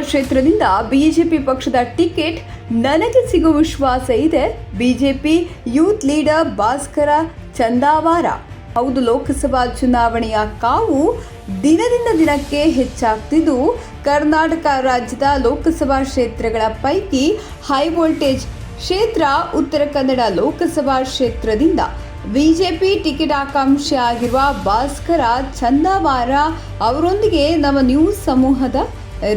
ಕ್ಷೇತ್ರದಿಂದ ಬಿಜೆಪಿ ಪಕ್ಷದ ಟಿಕೆಟ್ ನನಗೆ ಸಿಗುವ ವಿಶ್ವಾಸ ಇದೆ. BJP youth leader Bhaskara Chandavara. ಹೌದು, ಲೋಕಸಭಾ ಚುನಾವಣೆಯ ಕಾವು ದಿನದಿಂದ ದಿನಕ್ಕೆ ಹೆಚ್ಚಾಗ್ತಿದ್ದು. ಕರ್ನಾಟಕ ರಾಜ್ಯದ ಲೋಕಸಭಾ ಕ್ಷೇತ್ರಗಳ ಪೈಕಿ ಹೈ ವೋಲ್ಟೇಜ್ ಕ್ಷೇತ್ರ ಉತ್ತರ ಕನ್ನಡ ಲೋಕಸಭಾ ಕ್ಷೇತ್ರದಿಂದ. ಬಿಜೆಪಿ ಟಿಕೆಟ್ ಆಕಾಂಕ್ಷಿ ಆಗಿರುವ ಭಾಸ್ಕರ ಚಂದಾವಾರ ಅವರೊಂದಿಗೆ ನಮ್ಮ ನ್ಯೂಸ್ ಸಮೂಹದ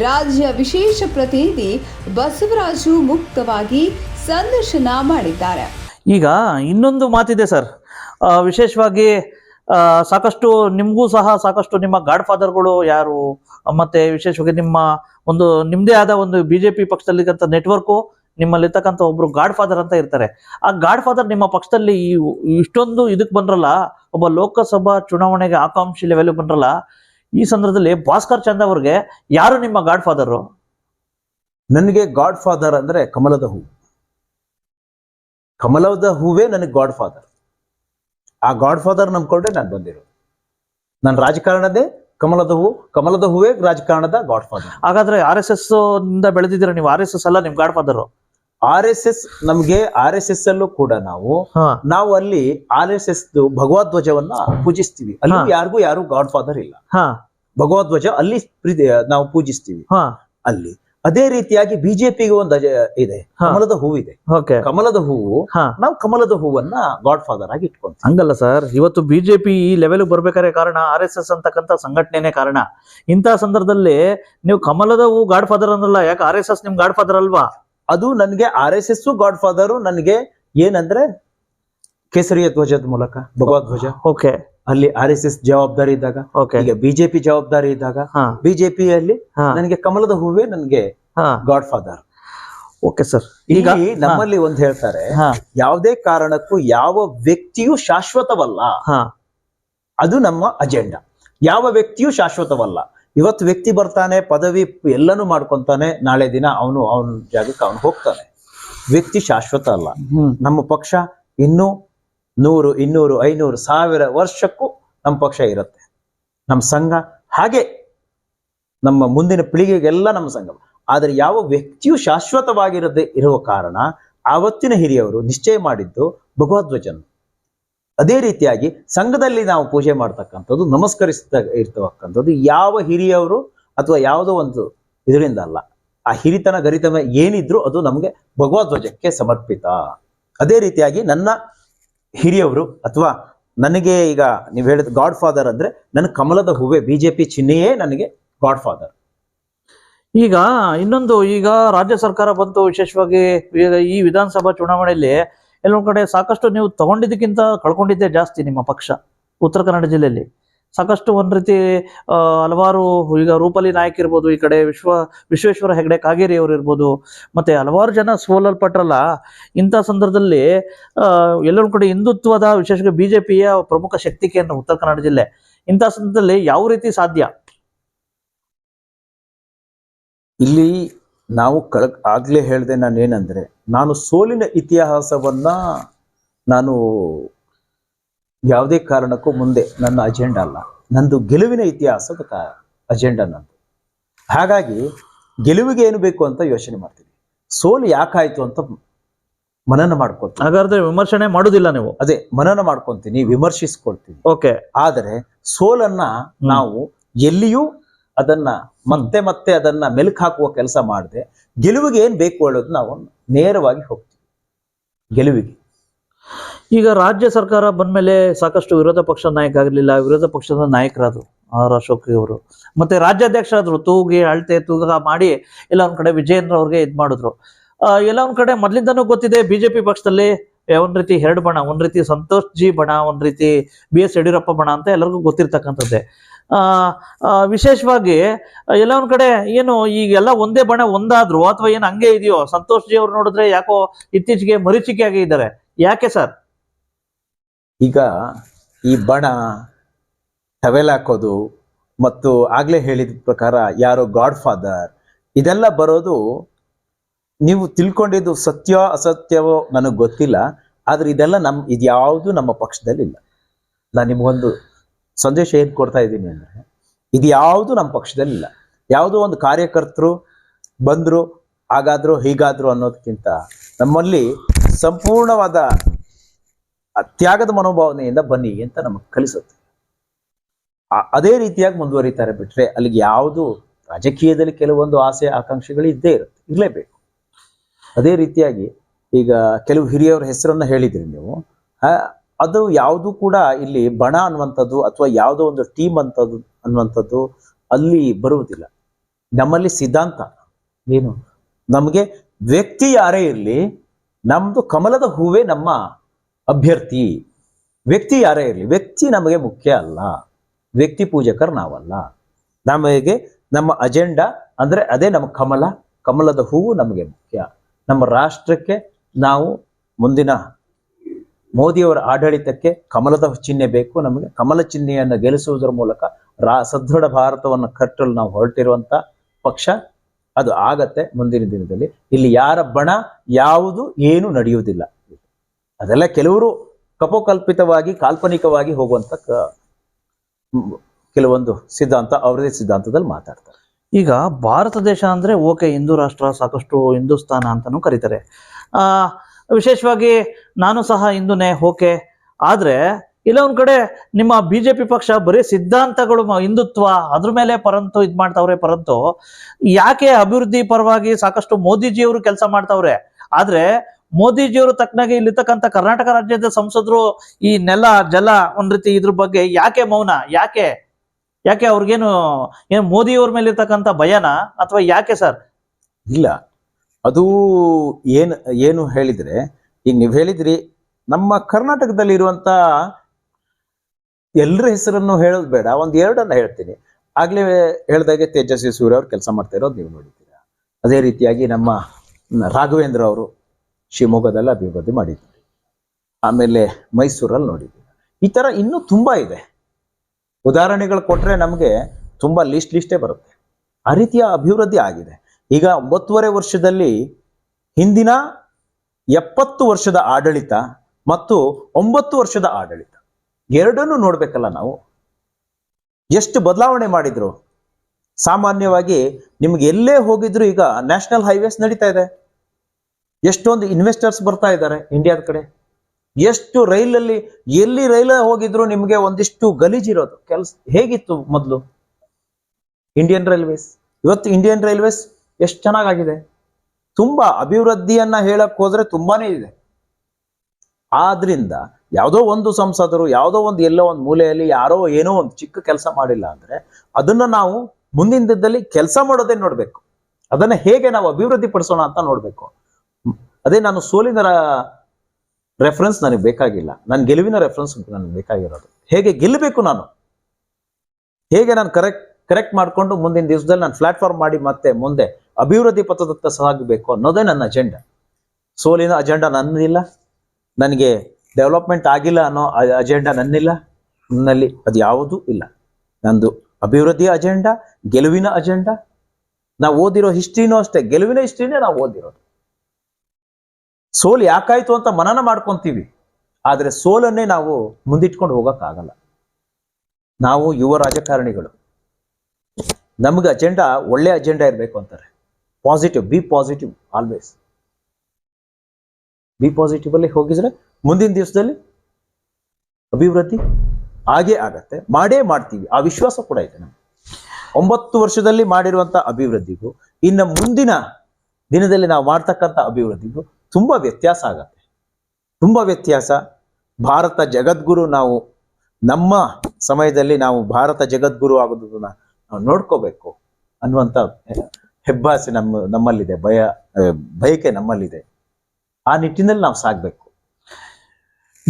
ರಾಜ್ಯ ವಿಶೇಷ ಪ್ರತಿನಿಧಿ ಬಸವರಾಜು ಮುಕ್ತವಾಗಿ ಸಂದರ್ಶನ ಮಾಡಿದ್ದಾರೆ. ಈಗ ಇನ್ನೊಂದು ಮಾತಿದೆ ಸರ್. ವಿಶೇಷವಾಗಿ ಸಾಕಷ್ಟು ನಿಮಗೂ ಸಹ ಸಾಕಷ್ಟು ನಿಮ್ಮ ಗಾಡ್ ಫಾದರ್ಗಳು ಯಾರು? ಮತ್ತೆ ವಿಶೇಷವಾಗಿ ನಿಮ್ಮ ಒಂದು ನಿಮ್ಮದೇ ಆದ ಒಂದು ಬಿ ಜೆ ಪಿ ಪಕ್ಷದಲ್ಲಿರ್ತಕ್ಕಂಥ ನೆಟ್ವರ್ಕು ನಿಮ್ಮಲ್ಲಿರ್ತಕ್ಕಂಥ ಒಬ್ರು ಗಾಡ್ ಫಾದರ್ ಅಂತ ಇರ್ತಾರೆ. ಆ ಗಾಡ್ ಫಾದರ್ ನಿಮ್ಮ ಪಕ್ಷದಲ್ಲಿ ಇಷ್ಟೊಂದು ಇದಕ್ಕೆ ಬಂದ್ರಲ್ಲ, ಒಬ್ಬ ಲೋಕಸಭಾ ಚುನಾವಣೆಗೆ ಆಕಾಂಕ್ಷಿ ಲೆವೆಲ್ ಬಂದ್ರಲ್ಲ ಈ ಸಂದರ್ಭದಲ್ಲಿ ಭಾಸ್ಕರ್ ಚಂದ್ ಅವ್ರಿಗೆ ಯಾರು ನಿಮ್ಮ ಗಾಡ್ ಫಾದರ್ ನನಗೆ ಗಾಡ್ ಫಾದರ್ ಅಂದ್ರೆ ಕಮಲದ ಹೂ ಕಮಲದ ಹೂವೇ ನನಗೆ ಗಾಡ್ ಫಾದರ್ ಆ ಗಾಡ್ ಫಾದರ್ ನಂಬ್ಕೊಂಡೆ ನಾನು ಬಂದಿರೋದು. ನನ್ನ ರಾಜಕಾರಣದೇ ಕಮಲದ ಹೂ ಕಮಲದ ಹೂವೇ ರಾಜಕಾರಣದ ಗಾಡ್ ಫಾದರ್ ಹಾಗಾದ್ರೆ ಆರ್ ಎಸ್ ಎಸ್ನಿಂದ ಬೆಳೆದಿದ್ದೀರಾ ನೀವು? ಆರ್ ಎಸ್ ಎಸ್ ಅಲ್ಲ ನಿಮ್ godfather R S S ನಮ್ಗೆ ಆರ್ ಎಸ್ ಎಸ್ ಅಲ್ಲೂ ಕೂಡ ನಾವು ನಾವು ಅಲ್ಲಿ ಆರ್ ಎಸ್ ಎಸ್ ಭಗವದ್ವಜವನ್ನ ಪೂಜಿಸ್ತೀವಿ. ಅಲ್ಲಿ ಯಾರಿಗೂ ಯಾರು ಗಾಡ್ ಫಾದರ್ ಇಲ್ಲ. ಹಾ. ಭಗವದ್ವಜ ಅಲ್ಲಿ ಪ್ರೀತಿ ನಾವು ಪೂಜಿಸ್ತೀವಿ. ಹಾ. ಅಲ್ಲಿ ಅದೇ ರೀತಿಯಾಗಿ ಬಿಜೆಪಿಗೆ ಒಂದು ಇದೆ. ಹಾ. ಕಮಲದ ಹೂವಿದೆ ಓಕೆ. ಕಮಲದ ಹೂವು ಹಾ. ನಾವು ಕಮಲದ ಹೂವನ್ನ ಗಾಡ್ ಫಾದರ್ ಆಗಿ ಇಟ್ಕೊಂತ ಹಂಗಲ್ಲ ಸರ್. ಇವತ್ತು ಬಿಜೆಪಿ ಈ ಲೆವೆಲ್ ಬರ್ಬೇಕಾದ್ರೆ ಕಾರಣ ಆರ್ ಎಸ್ ಎಸ್ ಅಂತಕ್ಕಂಥ ಸಂಘಟನೆನೇ ಕಾರಣ. ಇಂತಹ ಸಂದರ್ಭದಲ್ಲಿ ನೀವು ಕಮಲದ ಹೂ ಗಾಡ್ ಫಾದರ್ ಅಂದ್ರಲ್ಲ ಯಾಕೆ ಆರ್ ಎಸ್ ಎಸ್ ನಿಮ್ ಗಾಡ್ ಫಾದರ್ ಅಲ್ವಾ? ಅದು ನನಗೆ R S S godfather ನನಗೆ ಏನಂದ್ರೆ ಕೇಸರಿಯ ಧ್ವಜದ ಮೂಲಕ ಭಗವದ್ ಧ್ವಜ. ಓಕೆ. ಅಲ್ಲಿ ಆರ್ ಎಸ್ ಎಸ್ ಜವಾಬ್ದಾರಿ ಇದ್ದಾಗ ಓಕೆ. ಈಗ ಬಿಜೆಪಿ ಜವಾಬ್ದಾರಿ ಇದ್ದಾಗ ಬಿಜೆಪಿಯಲ್ಲಿ ನನಗೆ ಕಮಲದ ಹೂವೇ ನನಗೆ ಹಾ. Godfather okay sir. ಈಗ ನಮ್ಮಲ್ಲಿ ಒಂದ್ ಹೇಳ್ತಾರೆ ಯಾವುದೇ ಕಾರಣಕ್ಕೂ ಯಾವ ವ್ಯಕ್ತಿಯು ಶಾಶ್ವತವಲ್ಲ. ಹಾ. ಅದು ನಮ್ಮ ಅಜೆಂಡಾ. ಯಾವ ವ್ಯಕ್ತಿಯು ಶಾಶ್ವತವಲ್ಲ. ಇವತ್ತು ವ್ಯಕ್ತಿ ಬರ್ತಾನೆ ಪದವಿ ಎಲ್ಲನೂ ಮಾಡ್ಕೊಂತಾನೆ ನಾಳೆ ದಿನ ಅವನು ಅವನ ಜಾಗಕ್ಕೆ ಅವನು ಹೋಗ್ತಾನೆ. ವ್ಯಕ್ತಿ ಶಾಶ್ವತ ಅಲ್ಲ. ನಮ್ಮ ಪಕ್ಷ ಇನ್ನೂ ನೂರು ಇನ್ನೂರು ಐನೂರು ಸಾವಿರ ವರ್ಷಕ್ಕೂ ನಮ್ಮ ಪಕ್ಷ ಇರುತ್ತೆ. ನಮ್ಮ ಸಂಘ ಹಾಗೆ ನಮ್ಮ ಮುಂದಿನ ಪೀಳಿಗೆಗೆಲ್ಲ ನಮ್ಮ ಸಂಘ. ಆದರೆ ಯಾವ ವ್ಯಕ್ತಿಯು ಶಾಶ್ವತವಾಗಿರದೆ ಇರುವ ಕಾರಣ ಆವತ್ತಿನ ಹಿರಿಯವರು ನಿಶ್ಚಯ ಮಾಡಿದ್ದು ಭಗವದ್ವಚನ. ಅದೇ ರೀತಿಯಾಗಿ ಸಂಘದಲ್ಲಿ ನಾವು ಪೂಜೆ ಮಾಡ್ತಕ್ಕಂಥದ್ದು, ನಮಸ್ಕರಿಸ್ತಾ ಇರ್ತಕ್ಕಂಥದ್ದು ಯಾವ ಹಿರಿಯವರು ಅಥವಾ ಯಾವುದೋ ಒಂದು ಇದರಿಂದ ಅಲ್ಲ. ಆ ಹಿರಿತನ ಗರಿತನ ಏನಿದ್ರು ಅದು ನಮಗೆ ಭಗವದ್ವಜಕ್ಕೆ ಸಮರ್ಪಿತ. ಅದೇ ರೀತಿಯಾಗಿ ನನ್ನ ಹಿರಿಯವರು ಅಥವಾ ನನಗೆ ಈಗ ನೀವು ಹೇಳಿದ ಗಾಡ್ ಫಾದರ್ ಅಂದ್ರೆ ನನ್ನ ಕಮಲದ ಹೂವೆ ಬಿಜೆಪಿ ಚಿಹ್ನೆಯೇ ನನಗೆ ಗಾಡ್ ಫಾದರ್ ಈಗ ಇನ್ನೊಂದು ಈಗ ರಾಜ್ಯ ಸರ್ಕಾರ ಬಂತು ವಿಶೇಷವಾಗಿ ಈ ವಿಧಾನಸಭಾ ಚುನಾವಣೆಯಲ್ಲಿ ಎಲ್ಲೊಂದ್ ಕಡೆ ಸಾಕಷ್ಟು ನೀವು ತಗೊಂಡಿದ್ದಕ್ಕಿಂತ ಕಳ್ಕೊಂಡಿದ್ದೇ ಜಾಸ್ತಿ ನಿಮ್ಮ ಪಕ್ಷ ಉತ್ತರ ಕನ್ನಡ ಜಿಲ್ಲೆಯಲ್ಲಿ. ಸಾಕಷ್ಟು ಒಂದ್ ರೀತಿ ಹಲವಾರು ಈಗ ರೂಪಲಿ ನಾಯಕ್ ಇರ್ಬೋದು, ಈ ಕಡೆ ವಿಶ್ವ, ವಿಶ್ವೇಶ್ವರ ಹೆಗಡೆ ಕಾಗೇರಿ ಅವರು ಇರ್ಬೋದು, ಮತ್ತೆ ಹಲವಾರು ಜನ ಸೋಲಲ್ಪಟ್ರಲ್ಲ, ಇಂಥ ಸಂದರ್ಭದಲ್ಲಿ ಎಲ್ಲರ ಕಡೆ ಹಿಂದುತ್ವದ ವಿಶೇಷವಾಗಿ ಪಿಯ ಪ್ರಮುಖ ಶಕ್ತಿ ಕೇಂದ್ರ ಉತ್ತರ ಕನ್ನಡ ಜಿಲ್ಲೆ. ಇಂಥ ಸಂದರ್ಭದಲ್ಲಿ ಯಾವ ರೀತಿ ಸಾಧ್ಯ? ಇಲ್ಲಿ ನಾವು ಕಳ ಆಗ್ಲೇ ಹೇಳಿದೆ ನಾನು ಏನಂದ್ರೆ ನಾನು ಸೋಲಿನ ಇತಿಹಾಸವನ್ನ ನಾನು ಯಾವುದೇ ಕಾರಣಕ್ಕೂ ಮುಂದೆ ನನ್ನ ಅಜೆಂಡಾ ಅಲ್ಲ. ನಂದು ಗೆಲುವಿನ ಇತಿಹಾಸದ ಕ ಅಜೆಂಡಾ ನಂದು. ಹಾಗಾಗಿ ಗೆಲುವಿಗೆ ಏನು ಬೇಕು ಅಂತ ಯೋಚನೆ ಮಾಡ್ತೀನಿ. ಸೋಲು ಯಾಕಾಯಿತು ಅಂತ ಮನನ ಮಾಡ್ಕೊತೀನಿ ಹಾಗಾದ್ರೆ ವಿಮರ್ಶನೆ ಮಾಡೋದಿಲ್ಲ ನೀವು? ಅದೇ ಮನನ ಮಾಡ್ಕೊಂತೀನಿ ವಿಮರ್ಶಿಸ್ಕೊಳ್ತೀನಿ. ಓಕೆ. ಆದರೆ ಸೋಲನ್ನ ನಾವು ಎಲ್ಲಿಯೂ ಅದನ್ನ ಮತ್ತೆ ಮತ್ತೆ ಅದನ್ನ ಮೆಲುಕು ಹಾಕುವ ಕೆಲಸ ಮಾಡದೆ, ಗೆಲುವಿಗೆ ಏನ್ ಬೇಕು ಹೇಳೋದು ನಾವು ನೇರವಾಗಿ ಹೋಗ್ತೀವಿ. ಗೆಲುವಿಗೆ. ಈಗ ರಾಜ್ಯ ಸರ್ಕಾರ ಬಂದ್ಮೇಲೆ ಸಾಕಷ್ಟು ವಿರೋಧ ಪಕ್ಷದ ನಾಯಕ ಆಗಲಿಲ್ಲ, ವಿರೋಧ ಪಕ್ಷದ ನಾಯಕರಾದ್ರು ಆರ್ ಅಶೋಕ್ ಅವರು ಮತ್ತೆ ರಾಜ್ಯಾಧ್ಯಕ್ಷರಾದ್ರು, ತೂಗಿ, ಅಳತೆ, ತೂಗ ಮಾಡಿ ಎಲ್ಲ ಒಂದ್ ಕಡೆ ವಿಜಯೇಂದ್ರ ಅವ್ರಿಗೆ ಇದ್ ಮಾಡಿದ್ರು. ಎಲ್ಲ ಒಂದ್ ಕಡೆ ಮೊದ್ಲಿಂದನೂ ಗೊತ್ತಿದೆ, ಬಿಜೆಪಿ ಪಕ್ಷದಲ್ಲಿ ಒಂದ್ ರೀತಿ ಎರಡು ಬಣ, ಒಂದ್ ರೀತಿ ಸಂತೋಷ್ ಜಿ ಬಣ, ಒಂದ್ ರೀತಿ ಬಿ ಎಸ್ ಯಡಿಯೂರಪ್ಪ ಬಣ ಅಂತ ಎಲ್ಲರಿಗೂ ಗೊತ್ತಿರ್ತಕ್ಕಂಥದ್ದೇ. ವಿಶೇಷವಾಗಿ ಎಲ್ಲ ಒಂದ್ ಕಡೆ ಏನು ಈಗೆಲ್ಲ ಒಂದೇ ಬಣ ಒಂದಾದ್ರು ಅಥವಾ ಏನು ಹಂಗೆ ಇದೆಯೋ, ಸಂತೋಷ್ ಜಿ ಅವ್ರು ನೋಡಿದ್ರೆ ಯಾಕೋ ಇತ್ತೀಚೆಗೆ ಮರೀಚಿಕೆ ಆಗಿ ಇದ್ದಾರೆ. ಯಾಕೆ ಸರ್? ಈಗ ಈ ಬಣ ಟವೆಲ್ ಹಾಕೋದು ಮತ್ತು ಆಗ್ಲೇ ಹೇಳಿದ ಪ್ರಕಾರ ಯಾರೋ ಗಾಡ್ ಫಾದರ್ ಇದೆಲ್ಲ ಬರೋದು ನೀವು ತಿಳ್ಕೊಂಡಿದ್ದು ಸತ್ಯ ಅಸತ್ಯವೋ ನನಗೆ ಗೊತ್ತಿಲ್ಲ, ಆದ್ರೆ ಇದೆಲ್ಲ ನಮ್, ಇದ್ಯಾವುದು ನಮ್ಮ ಪಕ್ಷದಲ್ಲಿ ಇಲ್ಲ ನಾನು ನಿಮ್ಗೊಂದು ಸಂದೇಶ ಏನ್ ಕೊಡ್ತಾ ಇದ್ದೀನಿ ಅಂದ್ರೆ, ಇದು ಯಾವುದು ನಮ್ಮ ಪಕ್ಷದಲ್ಲಿ ಇಲ್ಲ ಯಾವುದೋ ಒಂದು ಕಾರ್ಯಕರ್ತರು ಬಂದ್ರು, ಹಾಗಾದ್ರು ಹೀಗಾದ್ರು ಅನ್ನೋದಕ್ಕಿಂತ ನಮ್ಮಲ್ಲಿ ಸಂಪೂರ್ಣವಾದ ತ್ಯಾಗದ ಮನೋಭಾವನೆಯಿಂದ ಬನ್ನಿ ಅಂತ ನಮಗೆ ಕಲಿಸುತ್ತೆ. ಅದೇ ರೀತಿಯಾಗಿ ಮುಂದುವರಿತಾರೆ ಬಿಟ್ರೆ ಅಲ್ಲಿಗೆ ಯಾವುದು ರಾಜಕೀಯದಲ್ಲಿ ಕೆಲವೊಂದು ಆಸೆ ಆಕಾಂಕ್ಷೆಗಳು ಇದ್ದೇ ಇರುತ್ತೆ, ಇರಲೇಬೇಕು. ಅದೇ ರೀತಿಯಾಗಿ ಈಗ ಕೆಲವು ಹಿರಿಯವರ ಹೆಸರನ್ನ ಹೇಳಿದ್ರಿ ನೀವು. ಅದು ಯಾವುದು ಕೂಡ ಇಲ್ಲಿ ಬಣ ಅನ್ನುವಂಥದ್ದು ಅಥವಾ ಯಾವುದೋ ಒಂದು ಟೀಮ್ ಅಂತದ್ದು, ಅನ್ನುವಂಥದ್ದು ಅಲ್ಲಿ ಬರುವುದಿಲ್ಲ. ನಮ್ಮಲ್ಲಿ ಸಿದ್ಧಾಂತ ಏನು? ನಮಗೆ ವ್ಯಕ್ತಿ ಯಾರೇ ಇರಲಿ, ನಮ್ದು ಕಮಲದ ಹೂವೇ ನಮ್ಮ ಅಭ್ಯರ್ಥಿ. ವ್ಯಕ್ತಿ ಯಾರೇ ಇರಲಿ, ವ್ಯಕ್ತಿ ನಮಗೆ ಮುಖ್ಯ ಅಲ್ಲ. ವ್ಯಕ್ತಿ ಪೂಜಕರು ನಾವಲ್ಲ. ನಮಗೆ ನಮ್ಮ ಅಜೆಂಡಾ ಅಂದ್ರೆ ಅದೇ ನಮ್ಮ ಕಮಲ, ಕಮಲದ ಹೂವು ನಮಗೆ ಮುಖ್ಯ. ನಮ್ಮ ರಾಷ್ಟ್ರಕ್ಕೆ ನಾವು ಮುಂದಿನ ಮೋದಿಯವರ ಆಡಳಿತಕ್ಕೆ ಕಮಲದ ಚಿಹ್ನೆ ಬೇಕು ನಮಗೆ. ಕಮಲ ಚಿಹ್ನೆಯನ್ನು ಗೆಲ್ಲಿಸುವುದರ ಮೂಲಕ ರಾ, ಸದೃಢ ಭಾರತವನ್ನು ಕಟ್ಟಲು ನಾವು ಹೊರಟಿರುವಂತ ಪಕ್ಷ ಅದು ಆಗತ್ತೆ ಮುಂದಿನ ದಿನದಲ್ಲಿ. ಇಲ್ಲಿ ಯಾರ ಬಣ ಯಾವುದು ಏನು ನಡೆಯುವುದಿಲ್ಲ. ಅದೆಲ್ಲ ಕೆಲವರು ಕಪೋಕಲ್ಪಿತವಾಗಿ, ಕಾಲ್ಪನಿಕವಾಗಿ ಹೋಗುವಂತ ಕೆಲವೊಂದು ಸಿದ್ಧಾಂತ, ಅವರದೇ ಸಿದ್ಧಾಂತದಲ್ಲಿ ಮಾತಾಡ್ತಾರೆ. ಈಗ ಭಾರತ ದೇಶ ಅಂದ್ರೆ ಓಕೆ, ಹಿಂದೂ ರಾಷ್ಟ್ರ ಸಾಕಷ್ಟು ಹಿಂದೂಸ್ತಾನ ಅಂತಾನೂ ಕರೀತಾರೆ. ಆ ವಿಶೇಷವಾಗಿ ನಾನು ಸಹ ಹಿಂದೂನೇ ಓಕೆ ಆದ್ರೆ, ಇಲ್ಲ ಒಂದ್ ಕಡೆ ನಿಮ್ಮ ಬಿಜೆಪಿ ಪಕ್ಷ ಬರೀ ಸಿದ್ಧಾಂತಗಳು ಹಿಂದುತ್ವ, ಅದ್ರ ಮೇಲೆ ಪರಂತು ಇದು ಮಾಡ್ತಾವ್ರೆ ಪರಂತು, ಯಾಕೆ ಅಭಿವೃದ್ಧಿ ಪರವಾಗಿ ಸಾಕಷ್ಟು ಮೋದಿಜಿಯವರು ಕೆಲಸ ಮಾಡ್ತಾವ್ರೆ? ಆದ್ರೆ, ಮೋದಿಜಿಯವರು ತಕ್ಕನಾಗಿ ಇಲ್ಲಿರ್ತಕ್ಕಂಥ ಕರ್ನಾಟಕ ರಾಜ್ಯದ ಸಂಸದರು ಈ ನೆಲ, ಜಲ ಒಂದ್ ರೀತಿ ಇದ್ರ ಬಗ್ಗೆ ಯಾಕೆ ಮೌನ? ಯಾಕೆ? ಯಾಕೆ ಅವ್ರಿಗೇನು, ಏನು ಮೋದಿಯವ್ರ ಮೇಲೆ ಇರ್ತಕ್ಕಂಥ ಭಯನ? ಅಥವಾ ಯಾಕೆ ಸರ್? ಇಲ್ಲ. ಅದು ಏನು ಏನು ಹೇಳಿದ್ರೆ, ಈಗ ನೀವು ಹೇಳಿದ್ರಿ, ನಮ್ಮ ಕರ್ನಾಟಕದಲ್ಲಿ ಇರುವಂತ ಎಲ್ಲರ ಹೆಸರನ್ನು ಹೇಳೋದು ಬೇಡ, ಒಂದ್ ಎರಡನ್ನ ಹೇಳ್ತೀನಿ. ಆಗ್ಲೇ ಹೇಳ್ದಾಗೆ ತೇಜಸ್ವಿ ಸೂರ್ಯ ಅವ್ರು ಕೆಲಸ ಮಾಡ್ತಾ ಇರೋದು ನೀವು ನೋಡಿದ್ದೀರಾ. ಅದೇ ರೀತಿಯಾಗಿ ನಮ್ಮ ರಾಘವೇಂದ್ರ ಅವರು ಶಿವಮೊಗ್ಗದಲ್ಲಿ ಅಭಿವೃದ್ಧಿ ಮಾಡಿದ್ದಾರೆ. ಆಮೇಲೆ ಮೈಸೂರಲ್ಲಿ ನೋಡಿದ್ದೀರಾ. ಈ ತರ ಇನ್ನೂ ತುಂಬಾ ಇದೆ. ಉದಾಹರಣೆಗಳು ಕೊಟ್ರೆ ನಮಗೆ ತುಂಬಾ ಲಿಸ್ಟ್ ಲಿಸ್ಟೇ ಬರುತ್ತೆ. ಆ ರೀತಿಯ ಅಭಿವೃದ್ಧಿ ಆಗಿದೆ. ಈಗ ಒಂಬತ್ತುವರೆ ವರ್ಷದಲ್ಲಿ ಹಿಂದಿನ ಎಪ್ಪತ್ತು ವರ್ಷದ ಆಡಳಿತ ಮತ್ತು ಒಂಬತ್ತು ವರ್ಷದ ಆಡಳಿತ. ಎರಡನ್ನೂ ನೋಡ್ಬೇಕಲ್ಲ ನಾವು. ಎಷ್ಟು ಬದಲಾವಣೆ ಮಾಡಿದ್ರು? ಸಾಮಾನ್ಯವಾಗಿ ನಿಮ್ಗೆ ಎಲ್ಲೇ ಹೋಗಿದ್ರು ಈಗ ನ್ಯಾಷನಲ್ ಹೈವೇಸ್ ನಡೀತಾ ಇದೆ. ಎಷ್ಟೊಂದು ಇನ್ವೆಸ್ಟರ್ಸ್ ಬರ್ತಾ ಇದ್ದಾರೆ ಇಂಡಿಯಾದ ಕಡೆ. ಎಷ್ಟು ರೈಲಲ್ಲಿ, ಎಲ್ಲಿ ರೈಲ ಹೋಗಿದ್ರು ನಿಮ್ಗೆ ಒಂದಿಷ್ಟು ಗಲೀಜಿರೋದು ಕೆಲಸ ಹೇಗಿತ್ತು ಮೊದಲು? Indian Railways. ಇವತ್ತು ಇಂಡಿಯನ್ ರೈಲ್ವೇಸ್ ಎಷ್ಟು ಚೆನ್ನಾಗಾಗಿದೆ. ತುಂಬಾ ಅಭಿವೃದ್ಧಿಯನ್ನ ಹೇಳಕ್ ಹೋದ್ರೆ ತುಂಬಾನೇ ಇದೆ. ಆದ್ರಿಂದ ಯಾವುದೋ ಒಂದು ಸಂಸದರು, ಯಾವುದೋ ಒಂದು ಎಲ್ಲೋ ಒಂದು ಮೂಲೆಯಲ್ಲಿ ಯಾರೋ ಏನೋ ಒಂದು ಚಿಕ್ಕ ಕೆಲಸ ಮಾಡಿಲ್ಲ ಅಂದ್ರೆ ಅದನ್ನ ನಾವು ಮುಂದಿನ ದಿನದಲ್ಲಿ ಕೆಲಸ ಮಾಡೋದೇ ನೋಡ್ಬೇಕು. ಅದನ್ನ ಹೇಗೆ ನಾವು ಅಭಿವೃದ್ಧಿ ಪಡಿಸೋಣ ಅಂತ ನೋಡ್ಬೇಕು. ಅದೇ ನಾನು ಸೋಲಿನ ರೆಫರೆನ್ಸ್ ನನಗೆ ಬೇಕಾಗಿಲ್ಲ. ನನ್ನ ಗೆಲುವಿನ ರೆಫರೆನ್ಸ್ ನನಗೆ ಬೇಕಾಗಿರೋದು. ಹೇಗೆ ಗೆಲ್ಲಬೇಕು ನಾನು? ಹೇಗೆ ನಾನು ಕರೆಕ್ಟ್ ಕರೆಕ್ಟ್ ಮಾಡ್ಕೊಂಡು ಮುಂದಿನ ದಿವಸದಲ್ಲಿ ನಾನು ಪ್ಲಾಟ್ಫಾರ್ಮ್ ಮಾಡಿ ಮತ್ತೆ ಮುಂದೆ ಅಭಿವೃದ್ಧಿ ಪಥದತ್ತ ಸಾಗಬೇಕು ಅನ್ನೋದೇ ನನ್ನ ಅಜೆಂಡಾ ಸೋಲಿನ ಅಜೆಂಡಾ ನನ್ನಿಲ್ಲ. ನನಗೆ ಡೆವಲಪ್ಮೆಂಟ್ ಆಗಿಲ್ಲ ಅನ್ನೋ ಅಜೆಂಡಾ ನನ್ನಿಲ್ಲ. ನನ್ನಲ್ಲಿ ಅದು ಯಾವುದೂ ಇಲ್ಲ. ನಂದು ಅಭಿವೃದ್ಧಿಯ ಅಜೆಂಡಾ ಗೆಲುವಿನ ಅಜೆಂಡಾ ನಾವು ಓದಿರೋ ಹಿಸ್ಟ್ರಿನೂ ಅಷ್ಟೇ, ಗೆಲುವಿನ ಹಿಸ್ಟ್ರಿನೇ ನಾವು ಓದಿರೋದು. ಸೋಲು ಯಾಕಾಯ್ತು ಅಂತ ಮನನ ಮಾಡ್ಕೊಂತೀವಿ. ಆದ್ರೆ ಸೋಲನ್ನೇ ನಾವು ಮುಂದಿಟ್ಕೊಂಡು ಹೋಗಕ್ಕಾಗಲ್ಲ. ನಾವು ಯುವ ರಾಜಕಾರಣಿಗಳು. ನಮ್ಗೆ ಅಜೆಂಡಾ ಒಳ್ಳೆ ಅಜೆಂಡಾ ಇರಬೇಕು ಅಂತಾರೆ. Positive be positive always be positive ಅಲ್ಲಿ ಹೋಗಿದ್ರೆ ಮುಂದಿನ ದಿವಸದಲ್ಲಿ ಅಭಿವೃದ್ಧಿ ಹಾಗೇ ಆಗತ್ತೆ. ಮಾಡೇ ಮಾಡ್ತೀವಿ. ಆ ವಿಶ್ವಾಸ ಕೂಡ ಇದೆ ನಮ್ಗೆ. ಒಂಬತ್ತು ವರ್ಷದಲ್ಲಿ ಮಾಡಿರುವಂತ ಅಭಿವೃದ್ಧಿಗೂ, ಇನ್ನು ಮುಂದಿನ ದಿನದಲ್ಲಿ ನಾವು ಮಾಡ್ತಕ್ಕಂಥ ಅಭಿವೃದ್ಧಿಗೂ ತುಂಬಾ ವ್ಯತ್ಯಾಸ ಆಗತ್ತೆ. ತುಂಬಾ ವ್ಯತ್ಯಾಸ. ಭಾರತ ಜಗದ್ಗುರು ನಾವು, ನಮ್ಮ ಸಮಯದಲ್ಲಿ ನಾವು ಭಾರತ ಜಗದ್ಗುರು ಆಗೋದನ್ನ ನಾವು ನೋಡ್ಕೋಬೇಕು ಅನ್ನುವಂಥ ಹೆಬ್ಬಾಸೆ ನಮ್ಮ, ನಮ್ಮಲ್ಲಿದೆ, ಭಯ ಬಯಕೆ ನಮ್ಮಲ್ಲಿದೆ. ಆ ನಿಟ್ಟಿನಲ್ಲಿ ನಾವು ಸಾಗಬೇಕು.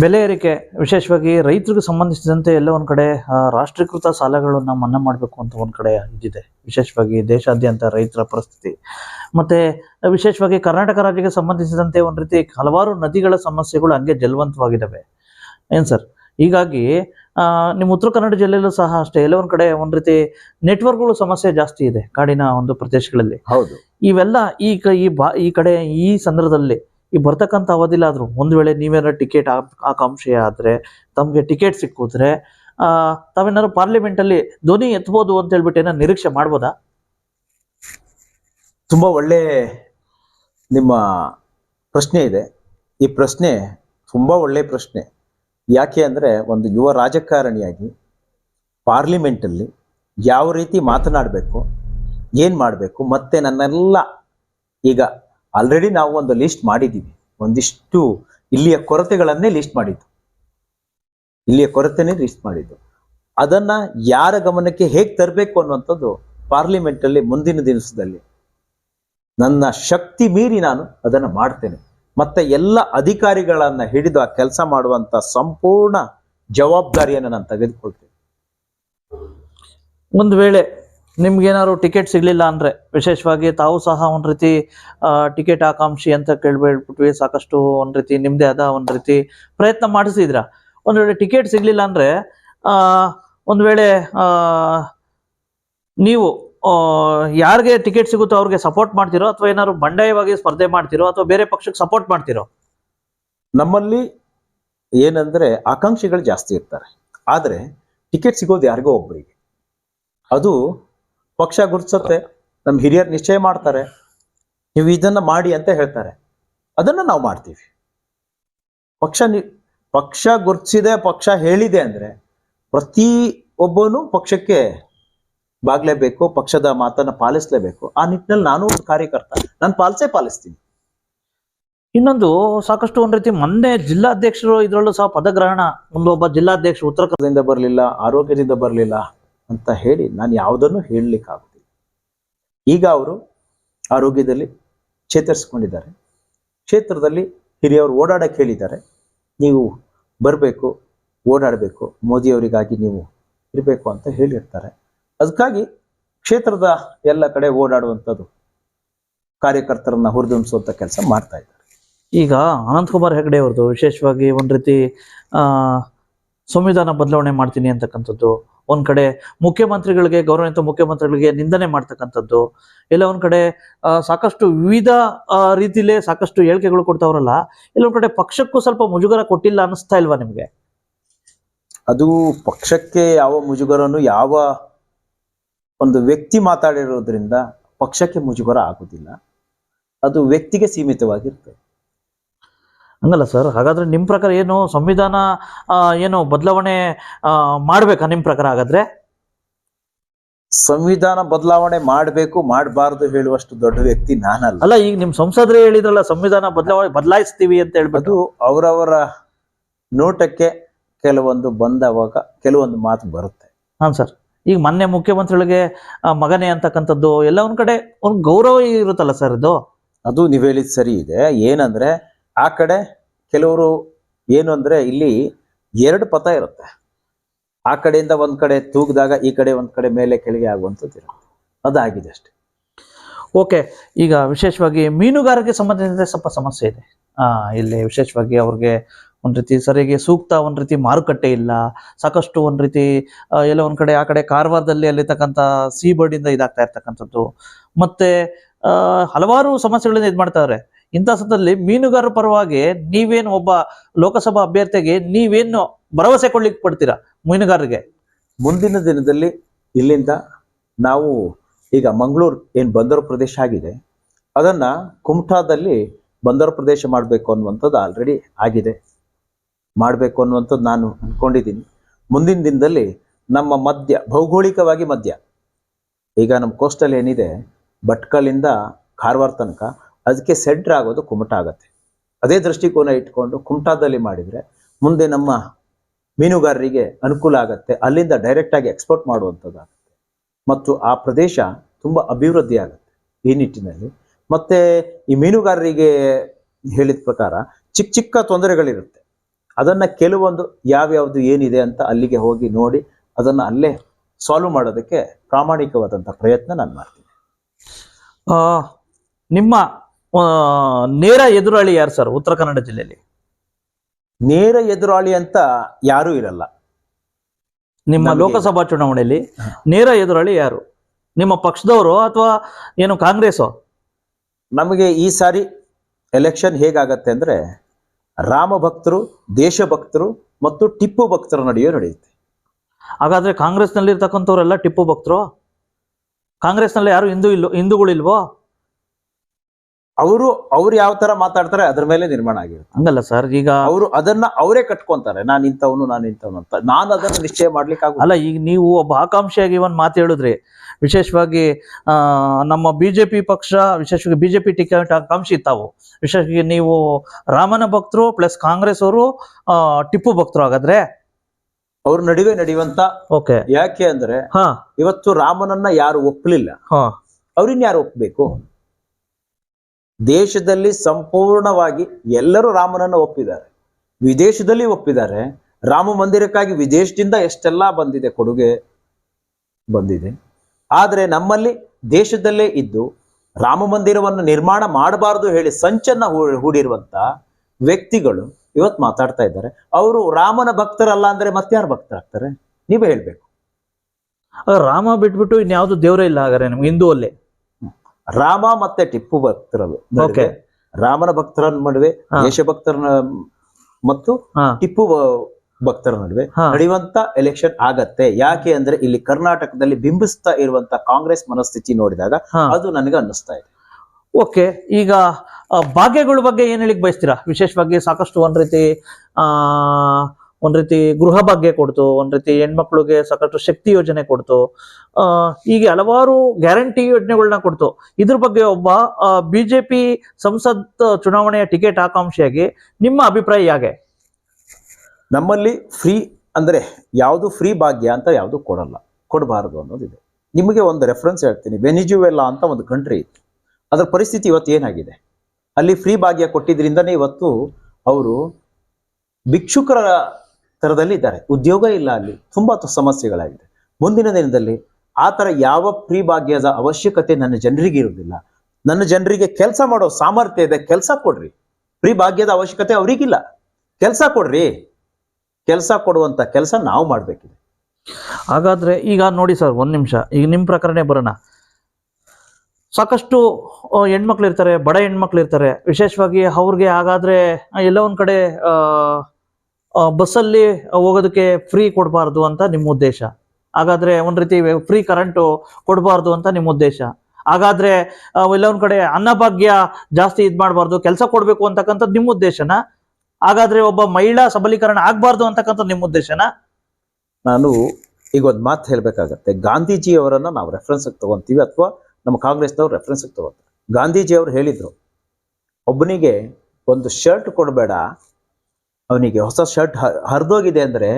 ಬೆಲೆ ಏರಿಕೆ, ವಿಶೇಷವಾಗಿ ರೈತರಿಗೆ ಸಂಬಂಧಿಸಿದಂತೆ ಎಲ್ಲ ಒಂದು ಕಡೆ ರಾಷ್ಟ್ರೀಕೃತ ಸಾಲಗಳನ್ನು ಮನ್ನಾ ಮಾಡಬೇಕು ಅಂತ ಒಂದು ಕಡೆ ಇದಿದೆ. ವಿಶೇಷವಾಗಿ ದೇಶಾದ್ಯಂತ ರೈತರ ಪರಿಸ್ಥಿತಿ. ಮತ್ತೆ, ವಿಶೇಷವಾಗಿ ಕರ್ನಾಟಕ ರಾಜ್ಯಕ್ಕೆ ಸಂಬಂಧಿಸಿದಂತೆ ಒಂದು ರೀತಿ ಹಲವಾರು ನದಿಗಳ ಸಮಸ್ಯೆಗಳು ಹಂಗೆ ಜಲವಂತವಾಗಿದ್ದಾವೆ ಏನು ಸರ್? ಹೀಗಾಗಿ ನಿಮ್ಮ ಉತ್ತರ ಕನ್ನಡ ಜಿಲ್ಲೆಯಲ್ಲೂ ಸಹ ಅಷ್ಟೇ ಎಲ್ಲ ಒಂದು ಕಡೆ ಒಂದ್ ರೀತಿ ನೆಟ್ವರ್ಕ್ಗಳು ಸಮಸ್ಯೆ ಜಾಸ್ತಿ ಇದೆ ಕಾಡಿನ ಒಂದು ಪ್ರದೇಶಗಳಲ್ಲಿ. ಹೌದು. ಇವೆಲ್ಲ ಈ ಈ ಬಾ ಈ ಕಡೆ ಈ ಸಂದರ್ಭದಲ್ಲಿ ಈ ಬರ್ತಕ್ಕಂಥ ಅವಧಿಲಾದ್ರೂ ಒಂದ್ ವೇಳೆ ನೀವೇನಾರ ಟಿಕೆಟ್ ಆಕಾಂಕ್ಷೆ ಆದ್ರೆ ತಮ್ಗೆ ಟಿಕೆಟ್ ಸಿಕ್ಕಿದ್ರೆ ಆ ತಾವೇನಾದ್ರು ಪಾರ್ಲಿಮೆಂಟ್ ಅಲ್ಲಿ ಧ್ವನಿ ಎತ್ಬೋದು ಅಂತ ಹೇಳ್ಬಿಟ್ಟು ಏನೋ ನಿರೀಕ್ಷೆ ಮಾಡ್ಬೋದಾ? ತುಂಬ ಒಳ್ಳೆ ನಿಮ್ಮ ಪ್ರಶ್ನೆ ಇದೆ. ಈ ಪ್ರಶ್ನೆ ತುಂಬ ಒಳ್ಳೆ ಪ್ರಶ್ನೆ. ಯಾಕೆ ಅಂದರೆ ಒಂದು ಯುವ ರಾಜಕಾರಣಿಯಾಗಿ ಪಾರ್ಲಿಮೆಂಟಲ್ಲಿ ಯಾವ ರೀತಿ ಮಾತನಾಡಬೇಕು, ಏನು ಮಾಡಬೇಕು, ಮತ್ತೆ ನನ್ನೆಲ್ಲ ಈಗ ಆಲ್ರೆಡಿ ನಾವು ಒಂದು ಲಿಸ್ಟ್ ಮಾಡಿದ್ದೀವಿ ಒಂದಿಷ್ಟು ಇಲ್ಲಿಯ ಕೊರತೆಗಳನ್ನೇ ಲಿಸ್ಟ್ ಮಾಡಿದ್ದು. ಇಲ್ಲಿಯ ಕೊರತೆನೇ ಲಿಸ್ಟ್ ಮಾಡಿದ್ದು. ಅದನ್ನ ಯಾರ ಗಮನಕ್ಕೆ ಹೇಗೆ ತರಬೇಕು ಅನ್ನುವಂಥದ್ದು ಪಾರ್ಲಿಮೆಂಟಲ್ಲಿ ಮುಂದಿನ ದಿವಸದಲ್ಲಿ ನನ್ನ ಶಕ್ತಿ ಮೀರಿ ನಾನು ಅದನ್ನು ಮಾಡ್ತೇನೆ. ಮತ್ತೆ ಎಲ್ಲ ಅಧಿಕಾರಿಗಳನ್ನ ಹಿಡಿದು ಆ ಕೆಲಸ ಮಾಡುವಂತ ಸಂಪೂರ್ಣ ಜವಾಬ್ದಾರಿಯನ್ನು ನಾನು ತೆಗೆದುಕೊಳ್ತೇನೆ. ಒಂದು ವೇಳೆ ನಿಮ್ಗೇನಾದ್ರು ಟಿಕೆಟ್ ಸಿಗ್ಲಿಲ್ಲ ಅಂದ್ರೆ ವಿಶೇಷವಾಗಿ ತಾವು ಸಹ ಒಂದ್ ರೀತಿ ಟಿಕೆಟ್ ಆಕಾಂಕ್ಷಿ ಅಂತ ಕೇಳ್ಬಿಟ್ವಿ, ಸಾಕಷ್ಟು ಒಂದ್ ರೀತಿ ನಿಮ್ದೇ ಆದ ಒಂದ್ ರೀತಿ ಪ್ರಯತ್ನ ಮಾಡಿಸಿದ್ರ? ಒಂದ್ ವೇಳೆ ಟಿಕೆಟ್ ಸಿಗ್ಲಿಲ್ಲ ಅಂದ್ರೆ, ಆ, ಒಂದ್ ವೇಳೆ, ಆ, ನೀವು ಯಾರಿಗೆ ಟಿಕೆಟ್ ಸಿಗುತ್ತೋ ಅವ್ರಿಗೆ ಸಪೋರ್ಟ್ ಮಾಡ್ತಿರೋ ಅಥವಾ ಏನಾದ್ರು ಬಂಡಾಯವಾಗಿ ಸ್ಪರ್ಧೆ ಮಾಡ್ತಿರೋ ಅಥವಾ ಬೇರೆ ಪಕ್ಷಕ್ಕೆ ಸಪೋರ್ಟ್ ಮಾಡ್ತಿರೋ? ನಮ್ಮಲ್ಲಿ ಏನಂದ್ರೆ ಆಕಾಂಕ್ಷಿಗಳು ಜಾಸ್ತಿ ಇರ್ತಾರೆ. ಆದ್ರೆ ಟಿಕೆಟ್ ಸಿಗೋದು ಯಾರಿಗೋ ಒಬ್ಬರಿಗೆ ಅದು ಪಕ್ಷ ಗುರುತಿಸುತ್ತೆ ನಮ್ಮ ಹಿರಿಯರು ನಿಶ್ಚಯ ಮಾಡ್ತಾರೆ, ನೀವು ಇದನ್ನ ಮಾಡಿ ಅಂತ ಹೇಳ್ತಾರೆ. ಅದನ್ನ ನಾವು ಮಾಡ್ತೀವಿ. ಪಕ್ಷ ಪಕ್ಷ ಗುರುತಿಸಿದೆ, ಪಕ್ಷ ಹೇಳಿದೆ ಅಂದ್ರೆ ಪ್ರತಿ ಒಬ್ಬನು ಪಕ್ಷಕ್ಕೆ ಬಾಗ್ಲೇಬೇಕು, ಪಕ್ಷದ ಮಾತನ್ನ ಪಾಲಿಸ್ಲೇಬೇಕು. ಆ ನಿಟ್ಟಿನಲ್ಲಿ ನಾನು ಒಂದು ಕಾರ್ಯಕರ್ತ. ನಾನು ಪಾಲಿಸೇ ಪಾಲಿಸ್ತೀನಿ. ಇನ್ನೊಂದು, ಸಾಕಷ್ಟು ಒಂದ್ ರೀತಿ ಮೊನ್ನೆ ಜಿಲ್ಲಾಧ್ಯಕ್ಷರು ಇದರಲ್ಲೂ ಸಹ ಪದಗ್ರಹಣ. ಒಂದೊಬ್ಬ ಜಿಲ್ಲಾಧ್ಯಕ್ಷ ಉತ್ತರ ಕನ್ನಡದಿಂದ ದಿಂದ ಬರಲಿಲ್ಲ, ಆರೋಗ್ಯದಿಂದ ಬರಲಿಲ್ಲ ಅಂತ ಹೇಳಿ ನಾನು ಯಾವುದನ್ನು ಹೇಳಲಿಕ್ಕಾಗುತ್ತಿಲ್ಲ ಈಗ ಅವರು ಆರೋಗ್ಯದಲ್ಲಿ ಚೇತರಿಸ್ಕೊಂಡಿದ್ದಾರೆ. ಕ್ಷೇತ್ರದಲ್ಲಿ ಹಿರಿಯವರು ಓಡಾಡಕ್ಕೆ ಹೇಳಿದ್ದಾರೆ. ನೀವು ಬರಬೇಕು, ಓಡಾಡಬೇಕು, ಮೋದಿಯವರಿಗಾಗಿ ನೀವು ಇರಬೇಕು ಅಂತ ಹೇಳಿರ್ತಾರೆ. ಅದಕ್ಕಾಗಿ ಕ್ಷೇತ್ರದ ಎಲ್ಲ ಕಡೆ ಓಡಾಡುವಂಥದ್ದು ಕಾರ್ಯಕರ್ತರನ್ನ ಹುರಿದುಂಬಿಸುವಂಥ ಕೆಲಸ ಮಾಡ್ತಾ ಇದ್ದಾರೆ. ಈಗ ಅನಂತಕುಮಾರ್ ಹೆಗಡೆ ಅವ್ರದ್ದು ವಿಶೇಷವಾಗಿ ಒಂದು ರೀತಿ ಆ ಸಂವಿಧಾನ ಬದಲಾವಣೆ ಮಾಡ್ತೀನಿ ಅಂತಕ್ಕಂಥದ್ದು ಒಂದ್ ಕಡೆ ಮುಖ್ಯಮಂತ್ರಿಗಳಿಗೆ ಗೌರವಯುತ ಮುಖ್ಯಮಂತ್ರಿಗಳಿಗೆ ನಿಂದನೆ ಮಾಡ್ತಕ್ಕಂಥದ್ದು ಇಲ್ಲ ಒಂದ್ ಕಡೆ ಸಾಕಷ್ಟು ವಿವಿಧ ರೀತಿಲೇ ಸಾಕಷ್ಟು ಹೇಳಿಕೆಗಳು ಕೊಡ್ತಾವ್ರಲ್ಲ ಇಲ್ಲ ಒಂದ್ ಕಡೆ ಪಕ್ಷಕ್ಕೂ ಸ್ವಲ್ಪ ಮುಜುಗರ ಕೊಟ್ಟಿಲ್ಲ ಅನಿಸ್ತಾ ಇಲ್ವಾ ನಿಮ್ಗೆ? ಅದು ಪಕ್ಷಕ್ಕೆ ಯಾವ ಮುಜುಗರನು ಯಾವ ಒಂದು ವ್ಯಕ್ತಿ ಮಾತಾಡಿರೋದ್ರಿಂದ ಪಕ್ಷಕ್ಕೆ ಮುಜುಗರ ಆಗುದಿಲ್ಲ. ಅದು ವ್ಯಕ್ತಿಗೆ ಸೀಮಿತವಾಗಿರ್ತದೆ. ಹಂಗಲ್ಲ ಸರ್ ಹಾಗಾದ್ರೆ ನಿಮ್ ಪ್ರಕಾರ ಏನು ಸಂವಿಧಾನ ಏನು ಬದಲಾವಣೆ ಮಾಡ್ಬೇಕಾ ನಿಮ್ ಪ್ರಕಾರ ಹಾಗಾದ್ರೆ? ಸಂವಿಧಾನ ಬದಲಾವಣೆ ಮಾಡಬೇಕು ಮಾಡಬಾರ್ದು ಹೇಳುವಷ್ಟು ದೊಡ್ಡ ವ್ಯಕ್ತಿ ನಾನಲ್ಲ. ಅಲ್ಲ ಈಗ ನಿಮ್ ಸಂಸದರೇ ಹೇಳಿದ್ರಲ್ಲ ಸಂವಿಧಾನ ಬದಲಾವಣೆ ಬದಲಾಯಿಸ್ತೀವಿ ಅಂತ ಹೇಳ್ಬೋದು ಅವರವರ ನೋಟಕ್ಕೆ ಕೆಲವೊಂದು ಬಂದವಾಗ ಕೆಲವೊಂದು ಮಾತು ಬರುತ್ತೆ. ಹಾಂ ಸರ್. ಈಗ ಮೊನ್ನೆ ಮುಖ್ಯಮಂತ್ರಿಗಳಿಗೆ ಮಗನೇ ಅಂತಕ್ಕಂಥದ್ದು ಎಲ್ಲ ಒಂದ್ ಕಡೆ ಒಂದು ಗೌರವ ಇರುತ್ತಲ್ಲ ಸರ್ ಇದು? ಅದು ನೀವು ಹೇಳಿದ ಸರಿ ಇದೆ. ಏನಂದ್ರೆ ಆ ಕಡೆ ಕೆಲವರು ಏನು ಅಂದ್ರೆ ಇಲ್ಲಿ ಎರಡು ಪಥ ಇರುತ್ತೆ. ಆ ಕಡೆಯಿಂದ ಒಂದ್ ಕಡೆ ತೂಗಿದಾಗ ಈ ಕಡೆ ಒಂದ್ ಕಡೆ ಮೇಲೆ ಕೆಳಗೆ ಆಗುವಂಥದ್ದು ಇರುತ್ತೆ. ಅದಾಗಿದೆ ಅಷ್ಟೇ. ಓಕೆ ಈಗ ವಿಶೇಷವಾಗಿ ಮೀನುಗಾರಿಕೆ ಸಂಬಂಧಿಸಿದಂತೆ ಸ್ವಲ್ಪ ಸಮಸ್ಯೆ ಇದೆ. ಆ, ಇಲ್ಲಿ ವಿಶೇಷವಾಗಿ ಅವ್ರಿಗೆ ಒಂದ್ ರೀತಿ ಸರಿಗೆ ಸೂಕ್ತ ಒಂದು ರೀತಿ ಮಾರುಕಟ್ಟೆ ಇಲ್ಲ. ಸಾಕಷ್ಟು ಒಂದು ರೀತಿ ಎಲ್ಲ ಒಂದ್ ಕಡೆ, ಆ ಕಡೆ ಕಾರವಾರದಲ್ಲಿ ಅಲ್ಲಿರ್ತಕ್ಕಂಥ ಸೀ ಬರ್ಡಿಂದ ಇದಾಗ್ತಾ ಇರ್ತಕ್ಕಂಥದ್ದು. ಮತ್ತೆ ಹಲವಾರು ಸಮಸ್ಯೆಗಳಿಂದ ಇದು ಮಾಡ್ತಾವ್ರೆ ಇಂಥ ಸಂದರ್ಭದಲ್ಲಿ ಮೀನುಗಾರರ ಪರವಾಗಿ ನೀವೇನು ಒಬ್ಬ ಲೋಕಸಭಾ ಅಭ್ಯರ್ಥಿಗೆ ನೀವೇನು ಭರವಸೆ ಕೊಡ್ಲಿಕ್ಕೆ ಪಡ್ತೀರಾ ಮೀನುಗಾರರಿಗೆ? ಮುಂದಿನ ದಿನದಲ್ಲಿ ಇಲ್ಲಿಂದ ನಾವು ಈಗ ಮಂಗಳೂರು ಏನು ಬಂದರು ಪ್ರದೇಶ ಆಗಿದೆ, ಅದನ್ನ ಕುಮಟಾದಲ್ಲಿ ಬಂದರು ಪ್ರದೇಶ ಮಾಡಬೇಕು ಅನ್ನುವಂಥದ್ದು ಆಲ್ರೆಡಿ ಆಗಿದೆ. ಮಾಡಬೇಕು ಅನ್ನುವಂಥದ್ದು ನಾನು ಅಂದ್ಕೊಂಡಿದ್ದೀನಿ ಮುಂದಿನ ದಿನದಲ್ಲಿ ನಮ್ಮ ಮಧ್ಯ ಭೌಗೋಳಿಕವಾಗಿ ಮಧ್ಯ ಈಗ ನಮ್ಮ ಕೋಸ್ಟಲ್ ಏನಿದೆ ಭಟ್ಕಲಿಂದ ಕಾರವಾರ ತನಕ ಅದಕ್ಕೆ ಸೆಂಟ್ರ್ ಆಗೋದು ಕುಮಟ ಆಗತ್ತೆ. ಅದೇ ದೃಷ್ಟಿಕೋನ ಇಟ್ಕೊಂಡು ಕುಮಟಾದಲ್ಲಿ ಮಾಡಿದರೆ ಮುಂದೆ ನಮ್ಮ ಮೀನುಗಾರರಿಗೆ ಅನುಕೂಲ ಆಗತ್ತೆ. ಅಲ್ಲಿಂದ ಡೈರೆಕ್ಟಾಗಿ ಎಕ್ಸ್ಪೋರ್ಟ್ ಮಾಡುವಂಥದ್ದಾಗುತ್ತೆ ಮತ್ತು ಆ ಪ್ರದೇಶ ತುಂಬ ಅಭಿವೃದ್ಧಿ ಆಗುತ್ತೆ ಈ ನಿಟ್ಟಿನಲ್ಲಿ. ಮತ್ತೆ ಈ ಮೀನುಗಾರರಿಗೆ ಹೇಳಿದ ಪ್ರಕಾರ ಚಿಕ್ಕ ಚಿಕ್ಕ ತೊಂದರೆಗಳಿರುತ್ತೆ. ಅದನ್ನ ಕೆಲವೊಂದು ಯಾವ್ಯಾವುದು ಏನಿದೆ ಅಂತ ಅಲ್ಲಿಗೆ ಹೋಗಿ ನೋಡಿ ಅದನ್ನ ಅಲ್ಲೇ ಸಾಲ್ವ್ ಮಾಡೋದಕ್ಕೆ ಪ್ರಾಮಾಣಿಕವಾದಂಥ ಪ್ರಯತ್ನ ನಾನು ಮಾಡ್ತೀನಿ. ಆ, ನಿಮ್ಮ ನೇರ ಎದುರಾಳಿ ಯಾರು ಸರ್ ಉತ್ತರ ಕನ್ನಡ ಜಿಲ್ಲೆಯಲ್ಲಿ? ನೇರ ಎದುರಾಳಿ ಅಂತ ಯಾರೂ ಇರಲ್ಲ. ನಿಮ್ಮ ಲೋಕಸಭಾ ಚುನಾವಣೆಯಲ್ಲಿ ನೇರ ಎದುರಾಳಿ ಯಾರು? ನಿಮ್ಮ ಪಕ್ಷದವರು ಅಥವಾ ಏನು ಕಾಂಗ್ರೆಸ್ ನಮಗೆ ಈ ಸಾರಿ ಎಲೆಕ್ಷನ್ ಹೇಗಾಗತ್ತೆ ಅಂದ್ರೆ ರಾಮ ಭಕ್ತರು ದೇಶಭಕ್ತರು ಮತ್ತು ಟಿಪ್ಪು ಭಕ್ತರ ನಡುವೆ ನಡೆಯುತ್ತೆ. ಹಾಗಾದ್ರೆ ಕಾಂಗ್ರೆಸ್ನಲ್ಲಿ ಇರ್ತಕ್ಕಂಥವ್ರೆಲ್ಲ ಟಿಪ್ಪು ಭಕ್ತರು? ಕಾಂಗ್ರೆಸ್ನಲ್ಲಿ ಯಾರು ಹಿಂದೂ ಇಲ್ವೋ, ಹಿಂದೂಗಳಿಲ್ವೋ? ಅವರು ಅವ್ರು ಯಾವ ತರ ಮಾತಾಡ್ತಾರೆ ಅದ್ರ ಮೇಲೆ ನಿರ್ಮಾಣ ಆಗಿರುತ್ತೆ. ಹಂಗಲ್ಲ ಸರ್ ಈಗ ಅವರು ಅದನ್ನ ಅವರೇ ಕಟ್ಕೊಂತಾರೆ. ನಾನು ಇಂಥವನು ನಾನು ಇಂಥವನು ಅಂತ. ನಾನು ಅದನ್ನ ನಿಶ್ಚಯ ಮಾಡ್ಲಿಕ್ಕೆ ಆಗೋಲ್ಲ ಅಲ್ಲ ಈಗ ನೀವು ಒಬ್ಬ ಆಕಾಂಕ್ಷಿಯಾಗಿ ಒಂದು ಮಾತು ಹೇಳಿದ್ರಿ ವಿಶೇಷವಾಗಿ ಆ, ನಮ್ಮ ಬಿಜೆಪಿ ಪಕ್ಷ ವಿಶೇಷವಾಗಿ ಬಿಜೆಪಿ ಟಿಕೆಟ್ ಆಕಾಂಕ್ಷಿ ತಾವು ವಿಶೇಷವಾಗಿ ನೀವು ರಾಮನ ಭಕ್ತರು ಪ್ಲಸ್ ಕಾಂಗ್ರೆಸ್ ಅವರು ಆ, ಟಿಪ್ಪು ಭಕ್ತರು ಹಾಗಾದ್ರೆ? ಅವ್ರ ನಡುವೆ ನಡೆಯುವಂತ ಓಕೆ. ಯಾಕೆ ಅಂದ್ರೆ ಹಾ. ಇವತ್ತು ರಾಮನನ್ನ ಯಾರು ಒಪ್ಪಲಿಲ್ಲ ಹಾ. ಅವ್ರಿನ್ ಯಾರು ಒಪ್ಪಬೇಕು ದೇಶದಲ್ಲಿ ಸಂಪೂರ್ಣವಾಗಿ ಎಲ್ಲರೂ ರಾಮನನ್ನು ಒಪ್ಪಿದ್ದಾರೆ. ವಿದೇಶದಲ್ಲಿ ಒಪ್ಪಿದ್ದಾರೆ. ರಾಮ ಮಂದಿರಕ್ಕಾಗಿ ವಿದೇಶದಿಂದ ಎಷ್ಟೆಲ್ಲ ಬಂದಿದೆ ಕೊಡುಗೆ ಬಂದಿದೆ. ಆದರೆ ನಮ್ಮಲ್ಲಿ ದೇಶದಲ್ಲೇ ಇದ್ದು ರಾಮ ಮಂದಿರವನ್ನು ನಿರ್ಮಾಣ ಮಾಡಬಾರದು ಹೇಳಿ ಸಂಚನ್ನ ಹೂಡಿರುವಂತ ವ್ಯಕ್ತಿಗಳು ಇವತ್ತು ಮಾತಾಡ್ತಾ ಇದ್ದಾರೆ. ಅವರು ರಾಮನ ಭಕ್ತರಲ್ಲ ಅಂದ್ರೆ ಮತ್ತಾರು ಭಕ್ತರಾಗ್ತಾರೆ? ನೀವೇ ಹೇಳ್ಬೇಕು. ರಾಮ ಬಿಟ್ಬಿಟ್ಟು ಇನ್ಯಾವುದು ದೇವರೇ ಇಲ್ಲ ಹಾಗಾದ್ರೆ ನಿಮ್ಗೆ ಹಿಂದೂ ಅಲ್ಲಿ ರಾಮ ಮತ್ತೆ ಟಿಪ್ಪು ಭಕ್ತರದು. ರಾಮನ ಭಕ್ತರ ನಡುವೆ ದೇಶ ದೇಶಭಕ್ತರ ಮತ್ತು ಟಿಪ್ಪು ಭಕ್ತರ ನಡುವೆ ನಡೆಯುವಂತ ಎಲೆಕ್ಷನ್ ಆಗತ್ತೆ. ಯಾಕೆ ಅಂದ್ರೆ ಇಲ್ಲಿ ಕರ್ನಾಟಕದಲ್ಲಿ ಬಿಂಬಿಸ್ತಾ ಇರುವಂತ ಕಾಂಗ್ರೆಸ್ ಮನಸ್ಥಿತಿ ನೋಡಿದಾಗ ಅದು ನನಗೆ ಅನ್ನಿಸ್ತಾ ಇದೆ. ಓಕೆ ಈಗ ಭಾಗ್ಯಗಳ ಬಗ್ಗೆ ಏನ್ ಹೇಳಿಕ್ ಬಯಸ್ತೀರಾ? ವಿಶೇಷವಾಗಿ ಸಾಕಷ್ಟು ಒಂದ್ ರೀತಿ ಆ ಒಂದ್ ರೀತಿ ಗೃಹ ಭಾಗ್ಯ ಕೊಡ್ತು, ಒಂದ್ ರೀತಿ ಹೆಣ್ಮಕ್ಳಿಗೆ ಸಾಕಷ್ಟು ಶಕ್ತಿ ಯೋಜನೆ ಕೊಡ್ತು. ಹೀಗೆ ಹಲವಾರು ಗ್ಯಾರಂಟಿ ಯೋಜನೆಗಳನ್ನ ಕೊಡ್ತು. ಇದ್ರ ಬಗ್ಗೆ ಒಬ್ಬ ಬಿಜೆಪಿ ಸಂಸತ್ ಚುನಾವಣೆಯ ಟಿಕೆಟ್ ಆಕಾಂಕ್ಷಿಯಾಗಿ ನಿಮ್ಮ ಅಭಿಪ್ರಾಯ ಹೇಗೆ ನಮ್ಮಲ್ಲಿ ಫ್ರೀ ಅಂದ್ರೆ ಯಾವುದು ಫ್ರೀ ಭಾಗ್ಯ ಅಂತ ಯಾವುದು ಕೊಡಲ್ಲ. ಕೊಡಬಾರದು ಅನ್ನೋದಿದೆ. ನಿಮಗೆ ಒಂದು ರೆಫರೆನ್ಸ್ ಹೇಳ್ತೀನಿ. ವೆನಿಜುವೆಲ್ಲಾ ಅಂತ ಒಂದು ಕಂಟ್ರಿ ಇತ್ತು. ಅದರ ಪರಿಸ್ಥಿತಿ ಇವತ್ತು ಏನಾಗಿದೆ? ಅಲ್ಲಿ ಫ್ರೀ ಭಾಗ್ಯ ಕೊಟ್ಟಿದ್ರಿಂದನೇ ಇವತ್ತು ಅವರು ಭಿಕ್ಷುಕರ ತರದಲ್ಲಿ ಇದ್ದಾರೆ ಉದ್ಯೋಗ ಇಲ್ಲ ಅಲ್ಲಿ. ತುಂಬಾ ಸಮಸ್ಯೆಗಳಾಗಿದೆ. ಮುಂದಿನ ದಿನದಲ್ಲಿ ಆ ಥರ ಯಾವ ಪ್ರೀಭಾಗ್ಯದ ಅವಶ್ಯಕತೆ ನನ್ನ ಜನರಿಗೆ ಇರುವುದಿಲ್ಲ. ನನ್ನ ಜನರಿಗೆ ಕೆಲಸ ಮಾಡೋ ಸಾಮರ್ಥ್ಯ ಇದೆ, ಕೆಲಸ ಕೊಡ್ರಿ. ಪ್ರೀಭಾಗ್ಯದ ಅವಶ್ಯಕತೆ ಅವರಿಗಿಲ್ಲ. ಕೆಲಸ ಕೊಡ್ರಿ. ಕೆಲಸ ಕೊಡುವಂಥ ಕೆಲಸ ನಾವು ಮಾಡ್ಬೇಕಿದೆ. ಹಾಗಾದ್ರೆ ಈಗ ನೋಡಿ ಸರ್, ಒಂದ್ ನಿಮಿಷ. ಈಗ ನಿಮ್ ಪ್ರಕರಣ ಬರೋಣ. ಸಾಕಷ್ಟು ಹೆಣ್ಮಕ್ಳು ಇರ್ತಾರೆ, ಬಡ ಹೆಣ್ಮಕ್ಳು ಇರ್ತಾರೆ. ವಿಶೇಷವಾಗಿ ಅವ್ರಿಗೆ ಹಾಗಾದ್ರೆ ಎಲ್ಲ ಒಂದ್ ಕಡೆ ಬಸ್ಸಲ್ಲಿ ಹೋಗೋದಕ್ಕೆ ಫ್ರೀ ಕೊಡಬಾರ್ದು ಅಂತ ನಿಮ್ಮ ಉದ್ದೇಶ. ಹಾಗಾದ್ರೆ ಒಂದ್ ರೀತಿ ಫ್ರೀ ಕರೆಂಟು ಕೊಡಬಾರ್ದು ಅಂತ ನಿಮ್ಮ ಉದ್ದೇಶ. ಹಾಗಾದ್ರೆ ಎಲ್ಲ ಒಂದ್ ಕಡೆ ಅನ್ನಭಾಗ್ಯ ಜಾಸ್ತಿ ಇದ್ ಮಾಡಬಾರ್ದು, ಕೆಲಸ ಕೊಡ್ಬೇಕು ಅಂತಕ್ಕಂಥದ್ದು ನಿಮ್ಮ ಉದ್ದೇಶನ. ಹಾಗಾದ್ರೆ ಒಬ್ಬ ಮಹಿಳಾ ಸಬಲೀಕರಣ ಆಗ್ಬಾರ್ದು ಅಂತಕ್ಕಂಥದ್ದು ನಿಮ್ಮ ಉದ್ದೇಶನ. ನಾನು ಈಗ ಒಂದು ಮಾತು ಹೇಳಬೇಕಾಗತ್ತೆ. ಗಾಂಧೀಜಿಯವರನ್ನು ನಾವು ರೆಫರೆನ್ಸ್ ತಗೊಂತೀವಿ ಅಥವಾ ನಮ್ಮ ಕಾಂಗ್ರೆಸ್ನವ್ರು ರೆಫರೆನ್ಸ್ ತಗೋತಾರೆ. ಗಾಂಧೀಜಿ ಅವರು ಹೇಳಿದ್ರು, ಒಬ್ಬನಿಗೆ ಒಂದು ಶರ್ಟ್ ಕೊಡಬೇಡ ಅವನಿಗೆ ಹೊಸ ಶರ್ಟ್ ಹರಿದೋಗಿದೆ ಅಂದ್ರೆ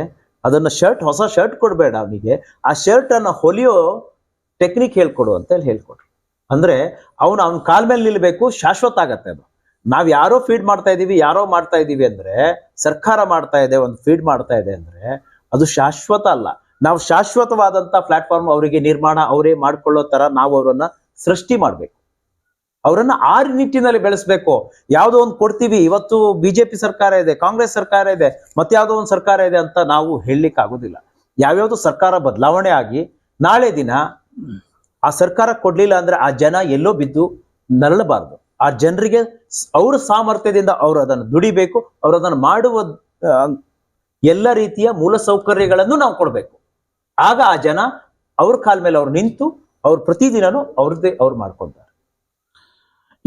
ಅದನ್ನ ಶರ್ಟ್ ಹೊಸ ಶರ್ಟ್ ಕೊಡಬೇಡ ಅವನಿಗೆ. ಆ ಶರ್ಟನ್ನು ಹೊಲಿಯೋ ಟೆಕ್ನಿಕ್ ಹೇಳ್ಕೊಡು ಅಂತ ಹೇಳಿ ಹೇಳ್ಕೊಡ್ರು ಅಂದ್ರೆ ಅವನು, ಅವನ ಕಾಲ ಮೇಲೆ ನಿಲ್ಲಬೇಕು ಶಾಶ್ವತ ಆಗತ್ತೆ ಅದು. ನಾವು ಯಾರೋ ಫೀಡ್ ಮಾಡ್ತಾ ಇದ್ದೀವಿ ಯಾರೋ ಮಾಡ್ತಾ ಇದ್ದೀವಿ ಅಂದ್ರೆ, ಸರ್ಕಾರ ಮಾಡ್ತಾ ಇದೆ, ಒಂದು ಫೀಡ್ ಮಾಡ್ತಾ ಇದೆ ಅಂದ್ರೆ, ಅದು ಶಾಶ್ವತ ಅಲ್ಲ. ನಾವು ಶಾಶ್ವತವಾದಂಥ ಪ್ಲಾಟ್ಫಾರ್ಮ್ ಅವರಿಗೆ ನಿರ್ಮಾಣ, ಅವರೇ ಮಾಡ್ಕೊಳ್ಳೋ ಥರ ನಾವು ಅವರನ್ನು ಸೃಷ್ಟಿ ಮಾಡ್ಬೇಕು. ಅವರನ್ನ ಆ ನಿಟ್ಟಿನಲ್ಲಿ ಬೆಳೆಸಬೇಕು. ಯಾವುದೋ ಒಂದು ಕೊಡ್ತೀವಿ, ಇವತ್ತು ಬಿಜೆಪಿ ಸರ್ಕಾರ ಇದೆ, ಕಾಂಗ್ರೆಸ್ ಸರ್ಕಾರ ಇದೆ, ಮತ್ತೆ ಯಾವುದೋ ಒಂದು ಸರ್ಕಾರ ಇದೆ ಅಂತ ನಾವು ಹೇಳಲಿಕ್ಕೆ ಆಗೋದಿಲ್ಲ ಯಾವ್ಯಾವ್ದು ಸರ್ಕಾರ ಬದಲಾವಣೆ ಆಗಿ ನಾಳೆ ದಿನ ಆ ಸರ್ಕಾರ ಕೊಡ್ಲಿಲ್ಲ ಅಂದ್ರೆ ಆ ಜನ ಎಲ್ಲೋ ಬಿದ್ದು ನರಳಬಾರ್ದು. ಆ ಜನರಿಗೆ ಅವ್ರ ಸಾಮರ್ಥ್ಯದಿಂದ ಅವರು ಅದನ್ನು ದುಡಿಬೇಕು, ಅವ್ರು ಅದನ್ನು ಮಾಡುವ ಎಲ್ಲ ರೀತಿಯ ಮೂಲ ಸೌಕರ್ಯಗಳನ್ನು ನಾವು ಕೊಡಬೇಕು. ಆಗ ಆ ಜನ ಅವ್ರ ಕಾಲ ಮೇಲೆ ಅವ್ರು ನಿಂತು ಅವ್ರು ಪ್ರತಿದಿನನೂ ಅವ್ರದ್ದೇ ಅವ್ರು ಮಾಡ್ಕೊಂತಾರೆ.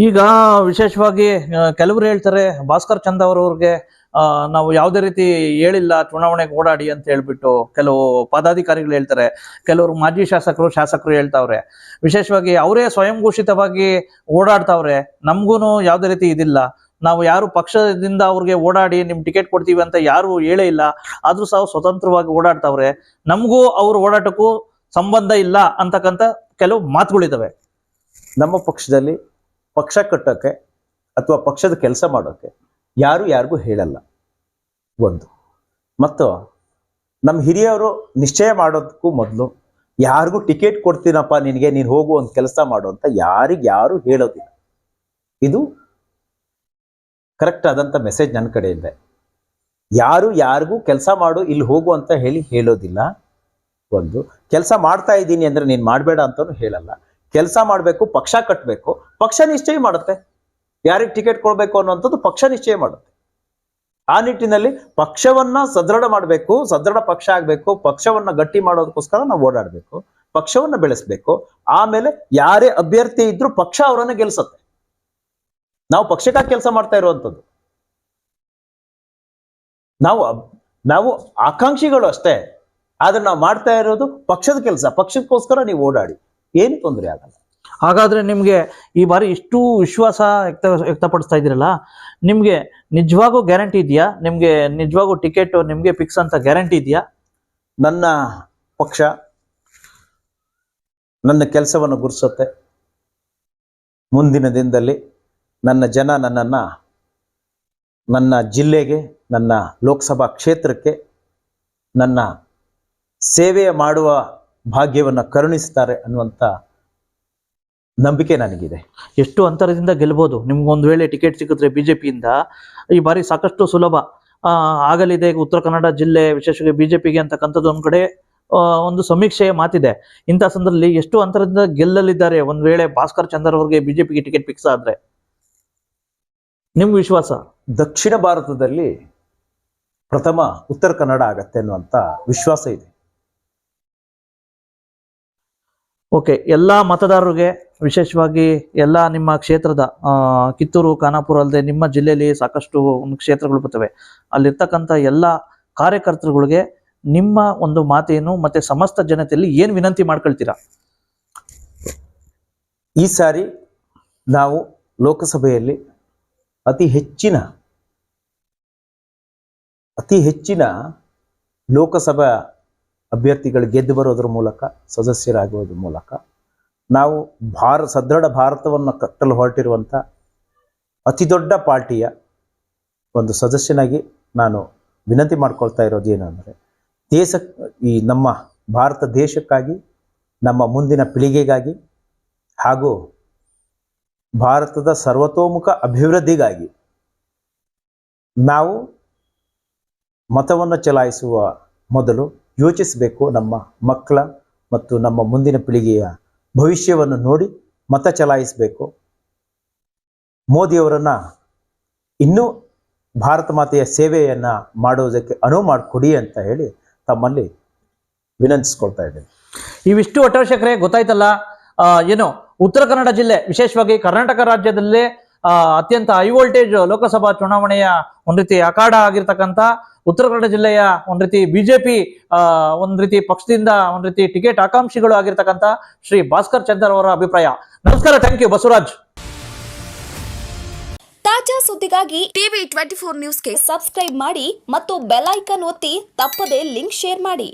ಈಗ ವಿಶೇಷವಾಗಿ ಕೆಲವರು ಹೇಳ್ತಾರೆ, ಭಾಸ್ಕರ್ ಚಂದ್ ಅವರವ್ರಿಗೆ ನಾವು ಯಾವುದೇ ರೀತಿ ಹೇಳಿಲ್ಲ, ಚುನಾವಣೆಗೆ ಓಡಾಡಿ ಅಂತ ಹೇಳ್ಬಿಟ್ಟು ಕೆಲವು ಪದಾಧಿಕಾರಿಗಳು ಹೇಳ್ತಾರೆ. ಕೆಲವರು ಮಾಜಿ ಶಾಸಕರು ಶಾಸಕರು ಹೇಳ್ತಾವ್ರೆ. ವಿಶೇಷವಾಗಿ ಅವರೇ ಸ್ವಯಂ ಘೋಷಿತವಾಗಿ ಓಡಾಡ್ತಾವ್ರೆ. ನಮಗೂನು ಯಾವುದೇ ರೀತಿ ಇದಿಲ್ಲ. ನಾವು ಯಾರು ಪಕ್ಷದಿಂದ ಅವ್ರಿಗೆ ಓಡಾಡಿ ನಿಮ್ ಟಿಕೆಟ್ ಕೊಡ್ತೀವಿ ಅಂತ ಯಾರು ಹೇಳೇ ಇಲ್ಲ. ಆದ್ರೂ ಸಹ ಸ್ವತಂತ್ರವಾಗಿ ಓಡಾಡ್ತಾವ್ರೆ. ನಮಗೂ ಅವ್ರ ಓಡಾಟಕ್ಕೂ ಸಂಬಂಧ ಇಲ್ಲ ಅಂತಕ್ಕಂಥ ಕೆಲವು ಮಾತುಗಳಿದಾವೆ. ನಮ್ಮ ಪಕ್ಷದಲ್ಲಿ ಪಕ್ಷ ಕಟ್ಟೋಕ್ಕೆ ಅಥವಾ ಪಕ್ಷದ ಕೆಲಸ ಮಾಡೋಕೆ ಯಾರು ಯಾರಿಗೂ ಹೇಳಲ್ಲ. ಒಂದು. ಮತ್ತು ನಮ್ಮ ಹಿರಿಯವರು ನಿಶ್ಚಯ ಮಾಡೋದಕ್ಕೂ ಮೊದಲು ಯಾರಿಗೂ ಟಿಕೆಟ್ ಕೊಡ್ತೀನಪ್ಪ ನಿನಗೆ, ನೀನು ಹೋಗು ಒಂದು ಕೆಲಸ ಮಾಡು ಅಂತ ಯಾರಿಗೆ ಯಾರು ಹೇಳೋದಿಲ್ಲ. ಇದು ಕರೆಕ್ಟ್ ಆದಂಥ ಮೆಸೇಜ್ ನನ್ನ ಕಡೆಯಿಂದ. ಯಾರು ಯಾರಿಗೂ ಕೆಲಸ ಮಾಡು, ಇಲ್ಲಿ ಹೋಗು ಅಂತ ಹೇಳಿ ಹೇಳೋದಿಲ್ಲ. ಒಂದು. ಕೆಲಸ ಮಾಡ್ತಾ ಇದ್ದೀನಿ ಅಂದ್ರೆ ನೀನು ಮಾಡಬೇಡ ಅಂತಲೂ ಹೇಳಲ್ಲ. ಕೆಲಸ ಮಾಡಬೇಕು, ಪಕ್ಷ ಕಟ್ಟಬೇಕು ಪಕ್ಷ ನಿಶ್ಚಯ ಮಾಡುತ್ತೆ. ಯಾರಿಗೆ ಟಿಕೆಟ್ ಕೊಡಬೇಕು ಅನ್ನುವಂಥದ್ದು ಪಕ್ಷ ನಿಶ್ಚಯ ಮಾಡುತ್ತೆ. ಆ ನಿಟ್ಟಿನಲ್ಲಿ ಪಕ್ಷವನ್ನ ಸದೃಢ ಮಾಡಬೇಕು, ಸದೃಢ ಪಕ್ಷ ಆಗಬೇಕು, ಪಕ್ಷವನ್ನ ಗಟ್ಟಿ ಮಾಡೋದಕ್ಕೋಸ್ಕರ ನಾವು ಓಡಾಡಬೇಕು, ಪಕ್ಷವನ್ನ ಬೆಳೆಸಬೇಕು. ಆಮೇಲೆ ಯಾರೇ ಅಭ್ಯರ್ಥಿ ಇದ್ರೂ ಪಕ್ಷ ಅವರನ್ನ ಗೆಲ್ಸತ್ತೆ. ನಾವು ಪಕ್ಷಕ್ಕಾಗಿ ಕೆಲಸ ಮಾಡ್ತಾ ಇರುವಂಥದ್ದು. ನಾವು ನಾವು ಆಕಾಂಕ್ಷಿಗಳು ಅಷ್ಟೇ. ಆದ್ರೆ ನಾವು ಮಾಡ್ತಾ ಇರೋದು ಪಕ್ಷದ ಕೆಲಸ, ಪಕ್ಷಕ್ಕೋಸ್ಕರ ನೀವು ಓಡಾಡಿ. ಏನು ತೊಂದರೆ ಆಗಲ್ಲ. ಹಾಗಾದ್ರೆ ನಿಮಗೆ ಈ ಬಾರಿ ಇಷ್ಟು ವಿಶ್ವಾಸ ವ್ಯಕ್ತ ವ್ಯಕ್ತಪಡಿಸ್ತಾ ಇದ್ದೀರಲ್ಲ ನಿಮಗೆ ನಿಜವಾಗೂ ಗ್ಯಾರಂಟಿ ಇದೆಯಾ? ನಿಮಗೆ ನಿಜವಾಗೂ ಟಿಕೆಟ್ ನಿಮಗೆ ಫಿಕ್ಸ್ ಅಂತ ಗ್ಯಾರಂಟಿ ಇದೆಯಾ? ನನ್ನ ಪಕ್ಷ ನನ್ನ ಕೆಲಸವನ್ನು ಗುರುಸುತ್ತೆ. ಮುಂದಿನ ದಿನದಲ್ಲಿ ನನ್ನ ಜನ ನನ್ನನ್ನು ನನ್ನ ಜಿಲ್ಲೆಗೆ ನನ್ನ ಲೋಕಸಭಾ ಕ್ಷೇತ್ರಕ್ಕೆ ನನ್ನ ಸೇವೆ ಮಾಡುವ ಭಾಗ್ಯವನ್ನು ಕರುಣಿಸ್ತಾರೆ ಅನ್ನುವಂಥ ನಂಬಿಕೆ ನನಗಿದೆ. ಎಷ್ಟು ಅಂತರದಿಂದ ಗೆಲ್ಬೋದು. ನಿಮ್ಗೆ ಒಂದು ವೇಳೆ ಟಿಕೆಟ್ ಸಿಕ್ಕಿದ್ರೆ ಬಿಜೆಪಿಯಿಂದ ಈ ಬಾರಿ ಸಾಕಷ್ಟು ಸುಲಭ. ಆಗಲಿದೆ ಈಗ ಉತ್ತರ ಕನ್ನಡ ಜಿಲ್ಲೆ ವಿಶೇಷವಾಗಿ ಬಿಜೆಪಿಗೆ ಅಂತಕ್ಕಂಥದ್ದು ಒಂದು ಕಡೆ ಒಂದು ಸಮೀಕ್ಷೆಯ ಮಾತಿದೆ. ಇಂಥ ಸಂದರ್ಭದಲ್ಲಿ ಎಷ್ಟು ಅಂತರದಿಂದ ಗೆಲ್ಲಲಿದ್ದಾರೆ? ಒಂದು ವೇಳೆ ಭಾಸ್ಕರ್ ಚಂದರ್ ಅವರಿಗೆ ಬಿಜೆಪಿಗೆ ಟಿಕೆಟ್ ಫಿಕ್ಸ್ ಆದ್ರೆ. ನಿಮ್ಗೆ ವಿಶ್ವಾಸ? ದಕ್ಷಿಣ ಭಾರತದಲ್ಲಿ ಪ್ರಥಮ ಉತ್ತರ ಕನ್ನಡ ಆಗತ್ತೆ ಅನ್ನುವಂಥ ವಿಶ್ವಾಸ ಇದೆ. ಓಕೆ, ಎಲ್ಲ ಮತದಾರರಿಗೆ, ವಿಶೇಷವಾಗಿ ಎಲ್ಲ ನಿಮ್ಮ ಕ್ಷೇತ್ರದ ಕಿತ್ತೂರು, ಖಾನಾಪುರ ಅಲ್ಲದೆ ನಿಮ್ಮ ಜಿಲ್ಲೆಯಲ್ಲಿ ಸಾಕಷ್ಟು ಕ್ಷೇತ್ರಗಳು ಬರ್ತವೆ. ಅಲ್ಲಿರ್ತಕ್ಕಂಥ ಎಲ್ಲ ಕಾರ್ಯಕರ್ತರುಗಳಿಗೆ ನಿಮ್ಮ ಒಂದು ಮಾತೇನು ಮತ್ತೆ ಸಮಸ್ತ ಜನತೆಯಲ್ಲಿ ಏನು ವಿನಂತಿ ಮಾಡ್ಕೊಳ್ತೀರಾ? ಈ ಸಾರಿ ನಾವು ಲೋಕಸಭೆಯಲ್ಲಿ ಅತಿ ಹೆಚ್ಚಿನ ಅತಿ ಹೆಚ್ಚಿನ ಲೋಕಸಭಾ ಅಭ್ಯರ್ಥಿಗಳು ಗೆದ್ದು ಬರೋದ್ರ ಮೂಲಕ, ಸದಸ್ಯರಾಗುವುದ್ರ ಮೂಲಕ ನಾವು ಭಾರ, ಸದೃಢ ಭಾರತವನ್ನು ಕಟ್ಟಲು ಹೊರಟಿರುವಂಥ ಅತಿ ದೊಡ್ಡ ಪಾರ್ಟಿಯ ಒಂದು ಸದಸ್ಯನಾಗಿ ನಾನು ವಿನಂತಿ ಮಾಡ್ಕೊಳ್ತಾ ಇರೋದು ಏನಂದರೆ ದೇಶ, ಈ ನಮ್ಮ ಭಾರತ ದೇಶಕ್ಕಾಗಿ, ನಮ್ಮ ಮುಂದಿನ ಪೀಳಿಗೆಗಾಗಿ ಹಾಗೂ ಭಾರತದ ಸರ್ವತೋಮುಖ ಅಭಿವೃದ್ಧಿಗಾಗಿ ನಾವು ಮತವನ್ನು ಚಲಾಯಿಸುವ ಮೊದಲು ಯೋಚಿಸಬೇಕು ನಮ್ಮ ಮಕ್ಕಳ ಮತ್ತು ನಮ್ಮ ಮುಂದಿನ ಪೀಳಿಗೆಯ ಭವಿಷ್ಯವನ್ನು ನೋಡಿ ಮತ ಚಲಾಯಿಸಬೇಕು. ಮೋದಿಯವರನ್ನು ಇನ್ನೂ ಭಾರತ ಮಾತೆಯ ಸೇವೆಯನ್ನು ಮಾಡುವುದಕ್ಕೆ ಅನುವು ಮಾಡಿಕೊಡಿ ಅಂತ ಹೇಳಿ ತಮ್ಮಲ್ಲಿ ವಿನಂತಿಸ್ಕೊಳ್ತಾ ಇದ್ದೇನೆ. ಇವಿಷ್ಟು ಒಟ್ಟವಶ್ಯಕರೇ ಗೊತ್ತಾಯ್ತಲ್ಲ ಏನು, ಉತ್ತರ ಕನ್ನಡ ಜಿಲ್ಲೆ, ವಿಶೇಷವಾಗಿ ಕರ್ನಾಟಕ ರಾಜ್ಯದಲ್ಲೇ ಅತ್ಯಂತ ಹೈ ವೋಲ್ಟೇಜ್ ಲೋಕಸಭಾ ಚುನಾವಣೆಯ ಒಂದು ರೀತಿ ಅಖಾಡ ಆಗಿರ್ತಕ್ಕಂಥ ಉತ್ತರ ಕನ್ನಡ ಜಿಲ್ಲೆಯ ಒಂದ್ ರೀತಿ ಬಿಜೆಪಿ ಒಂದ್ ರೀತಿ ಪಕ್ಷದಿಂದ ಒಂದ್ ರೀತಿ ಟಿಕೆಟ್ ಆಕಾಂಕ್ಷಿಗಳು ಆಗಿರ್ತಕ್ಕಂಥ ಶ್ರೀ ಭಾಸ್ಕರ್ ಚಂದರ್ ಅವರ ಅಭಿಪ್ರಾಯ. ನಮಸ್ಕಾರ ಥ್ಯಾಂಕ್ ಯು ಬಸವರಾಜ್. ತಾಜಾ ಸುದ್ದಿಗಾಗಿ ಟಿವಿ ಟ್ವೆಂಟಿ ಫೋರ್ ನ್ಯೂಸ್ಗೆ ಸಬ್ಸ್ಕ್ರೈಬ್ ಮಾಡಿ ಮತ್ತು ಬೆಲ್ ಐಕನ್ ಒತ್ತಿ ತಪ್ಪದೇ ಲಿಂಕ್ ಶೇರ್ ಮಾಡಿ.